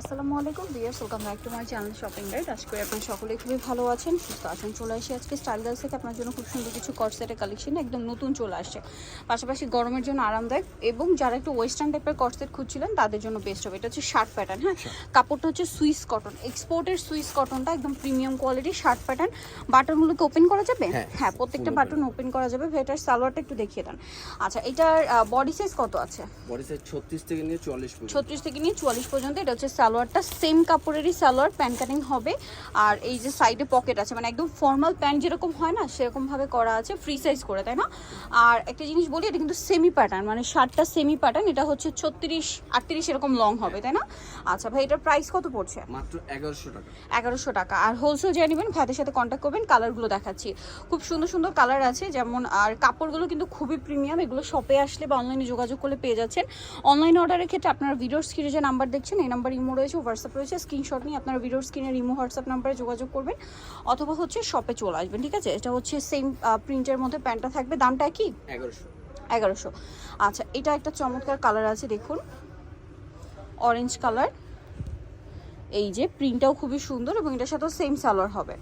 আসসালামু আলাইকুম viewers welcome back to my channel shopping guide আজকে করি আপনারা সকলেই খুবই ভালো আছেন সুস্থ আছেন। চলে আসি আজকে স্টাইল গার্লস থেকে। আপনার জন্য খুব সুন্দর কিছু কটসেটের কালেকশন একদম নতুন চলে আসছে। পাশাপাশি গরমের জন্য আরামদায়ক এবং যারা একটু ওয়েস্টার্ন টাইপের কটসেট খুঁজছিলেন তাদের জন্য বেস্ট হবে। এটা হচ্ছে শার্ট প্যাটার্ন হ্যাঁ? কাপড়টা হচ্ছে সুইস কটন এক্সপোর্টের সুইস কটনটা একদম প্রিমিয়াম কোয়ালিটির শার্ট প্যাটার্ন বাটনগুলোকে ওপেন করা যাবে? হ্যাঁ, হ্যাঁ প্রত্যেকটা বাটন ওপেন করা যাবে। এটার সালোয়ারটা একটু দেখিয়ে দেন। আচ্ছা এটার বডি সাইজ কত আছে? বডি সাইজ ছত্রিশ থেকে নিয়ে পর্যন্ত। ছত্রিশ থেকে নিয়ে চুয়াল্লিশ পর্যন্ত। এটা হচ্ছে সালোয়ারটা সেম কাপড়েরই সালোয়ার প্যান্ট কাটিং হবে। আর এই যে সাইডে পকেট আছে মানে একদম ফর্মাল প্যান্ট যেরকম হয় না সেরকমভাবে করা আছে ফ্রি সাইজ করে তাই না? আর একটা জিনিস বলি এটা কিন্তু সেমি প্যাটার্ন মানে শার্টটা সেমি প্যাটার্ন এটা হচ্ছে ছত্রিশ আটত্রিশ এরকম লং হবে তাই না? আচ্ছা ভাই এটার প্রাইস কত পড়ছে? মাত্র এগারোশো টাকা। এগারোশো টাকা। আর হোলসেল যে নেবেন ভাইদের সাথে কন্ট্যাক্ট করবেন কালারগুলো দেখাচ্ছি। খুব সুন্দর সুন্দর কালার আছে যেমন আর কাপড়গুলো কিন্তু খুবই প্রিমিয়াম এগুলো শপে আসলে বা অনলাইনে যোগাযোগ করলে পেয়ে যাচ্ছেন। অনলাইন অর্ডারের ক্ষেত্রে আপনারা ভিডিওর স্ক্রিনে যে নাম্বার দেখছেন এই নাম্বার ইমো রয়েছে হোয়াটসঅ্যাপ রয়েছে স্ক্রিনশট নিয়ে আপনারা ভিডিওর স্ক্রিনের ইমো হোয়াটসঅ্যাপ নাম্বারে যোগাযোগ করবেন অথবা হচ্ছে শপে চলে আসবেন ঠিক আছে? এটা হচ্ছে সেম প্রিন্টের মধ্যে প্যান্টটা থাকবে দামটা কি? এগারোশো। এগারোশো। আচ্ছা এটা একটা চমৎকার কালার আছে দেখুন। অরেঞ্জ কালার এই যে প্রিন্টটাও খুবই সুন্দর এবং এটার সাথেও সেম সালোয়ার হবে।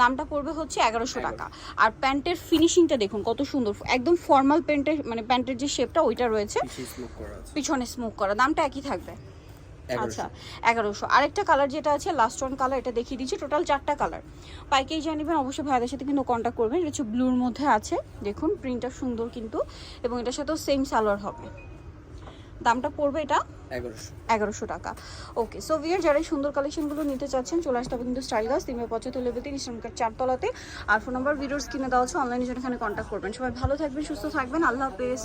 দামটা পড়বে হচ্ছে এগারোশো টাকা। আর প্যান্টের ফিনিশিংটা দেখুন কত সুন্দর। একদম ফর্মাল প্যান্টের মানে প্যান্টের যে শেপটা ওইটা রয়েছে। পিছনে স্মোক করা। দামটা একই থাকবে। আচ্ছা এগারোশো। আরেকটা কালার যেটা আছে লাস্ট ওয়ান কালার এটা দেখিয়ে দিচ্ছি। টোটাল চারটা কালার পাইকেই জানিবেন অবশ্যই ভাইদের সাথে কিন্তু কন্ট্যাক্ট করবেন। এটা হচ্ছে ব্লুর মধ্যে আছে। দেখুন প্রিন্টটা সুন্দর কিন্তু। এবং এটার সাথেও সেম সালোয়ার হবে। দামটা পড়বে এটা? এগারোশো। টাকা। ওকে সো ভিয়ার যারা এই সুন্দর কালেকশনগুলো নিতে চাচ্ছেন চলে আসতে হবে কিন্তু স্টাইল গাছ তিনবার পঁচাত্তর লেভেলতে ইসলামকার চারতলাতে আর ফোন নাম্বার ভিডিওস কিনে দেওয়া আছে অনলাইনে জন্য এখানে কন্ট্যাক্ট করবেন। সবাই ভালো থাকবেন সুস্থ থাকবেন। আল্লাহ হাফেজ।